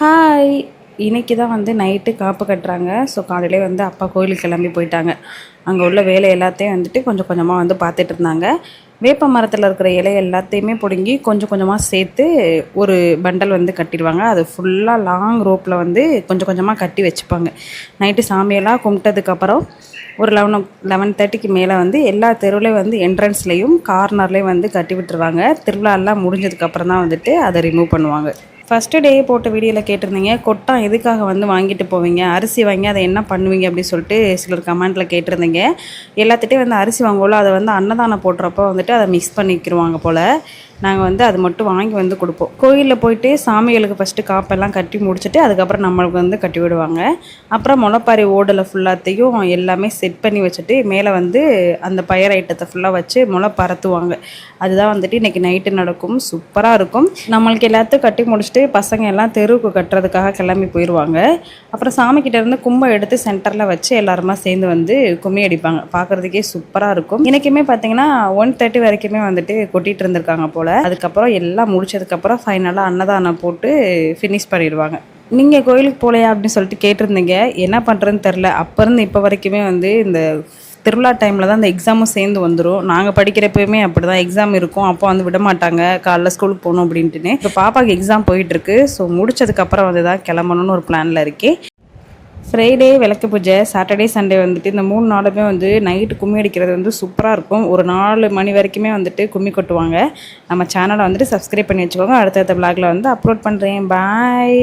Hi இன்றைக்கி தான் வந்து நைட்டு காப்பு கட்டுறாங்க. ஸோ காலையிலே வந்து அப்பா கோயிலுக்கு கிளம்பி போயிட்டாங்க. அங்கே உள்ள வேலை எல்லாத்தையும் வந்துட்டு கொஞ்சம் கொஞ்சமாக வந்து பார்த்துட்டு இருந்தாங்க. வேப்ப மரத்தில் இருக்கிற இலை எல்லாத்தையுமே பிடுங்கி கொஞ்சம் கொஞ்சமாக சேர்த்து ஒரு பண்டல் வந்து கட்டிடுவாங்க. அது ஃபுல்லாக லாங் ரோப்பில் வந்து கொஞ்சம் கொஞ்சமாக கட்டி வச்சுப்பாங்க. நைட்டு சாமியெல்லாம் கும்பிட்டதுக்கப்புறம் ஒரு லெவன் லெவன் தேர்ட்டிக்கு மேலே வந்து எல்லா தெருவுலேயும் வந்து என்ட்ரன்ஸ்லேயும் கார்னர்லேயும் வந்து கட்டி விட்டுருவாங்க. திருவிழாலாம் முடிஞ்சதுக்கப்புறம் தான் வந்துட்டு அதை ரிமூவ் பண்ணுவாங்க. ஃபஸ்ட்டு டே போட்ட வீடியோவில் கேட்டிருந்தீங்க கொட்டான் எதுக்காக வந்து வாங்கிட்டு போவீங்க? அரிசி வாங்கி அதை என்ன பண்ணுவீங்க? அப்படின்னு சொல்லிட்டு சிலர் கமெண்ட்டில் கேட்டிருந்தீங்க. எல்லாத்துட்டையும் வந்து அரிசி வாங்குவோம்ல அதை வந்து அன்னதானம் போடுறப்போ வந்துட்டு அதை மிக்ஸ் பண்ணிக்கிருவாங்க போல். நாங்கள் வந்து அது மட்டும் வாங்கி வந்து கொடுப்போம். கோயிலில் போயிட்டு சாமிகளுக்கு ஃபஸ்ட்டு காப்பெல்லாம் கட்டி முடிச்சுட்டு அதுக்கப்புறம் நம்மளுக்கு வந்து கட்டி விடுவாங்க. அப்புறம் முளைப்பாரி ஓடலை ஃபுல்லாத்தையும் எல்லாமே செட் பண்ணி வச்சுட்டு மேலே வந்து அந்த பயர் ஐட்டத்தை ஃபுல்லாக வச்சு முளை பரத்துவாங்க அதுதான் வந்துட்டு இன்றைக்கி நைட்டு நடக்கும். சூப்பராக இருக்கும். நம்மளுக்கு எல்லாத்தையும் கட்டி முடிச்சுட்டு பசங்க எல்லாம் தெருவுக்கு கட்டுறதுக்காக கிளம்பி போயிடுவாங்க அப்புறம் சாமிக்கிட்ட இருந்து கும்பம் எடுத்து சென்டரில் வச்சு எல்லாருமா சேர்ந்து வந்து கும்மி அடிப்பாங்க. பார்க்குறதுக்கே சூப்பராக இருக்கும். இன்றைக்குமே பார்த்தீங்கன்னா ஒன் தேர்ட்டி வரைக்குமே வந்துட்டு கொட்டிகிட்டு இருந்திருக்காங்க போல். அதுக்கப்புறம் எல்லாம் முடிச்சதுக்கப்புறம் ஃபைனலாக அன்னதானம் போட்டு ஃபினிஷ் பண்ணிடுவாங்க. நீங்கள் கோயிலுக்கு போகலையா அப்படின்னு சொல்லிட்டு கேட்டிருந்தீங்க. என்ன பண்ணுறதுன்னு தெரில அப்போ இருந்து இப்போ வரைக்குமே வந்து இந்த திருவிழா டைமில் தான் இந்த எக்ஸாமும் சேர்ந்து வந்துடும் நாங்கள் படிக்கிறப்பயுமே அப்படி தான் எக்ஸாம் இருக்கும். அப்போ வந்து விட மாட்டாங்க. காலைல ஸ்கூலுக்கு போகணும் அப்படின்ட்டுன்னு. இப்போ பாப்பாவுக்கு எக்ஸாம் போயிட்டுருக்கு ஸோ முடிச்சதுக்கப்புறம் வந்து தான் கிளம்பணும்னு ஒரு பிளானில் இருக்கேன். ஃப்ரைடே விளக்கு பூஜை சாட்டர்டே சண்டே வந்துட்டு இந்த மூணு நாளுமே வந்து நைட்டு கும்மி அடிக்கிறது வந்து சூப்பராக இருக்கும். ஒரு நாலு மணி வரைக்குமே வந்துட்டு கும்மி கொட்டுவாங்க. நம்ம சேனலை வந்துட்டு சப்ஸ்கிரைப் பண்ணி வச்சுக்கோங்க. அடுத்தடுத்த விளாகில் வந்து அப்லோட் பண்ணுறேன் பாய்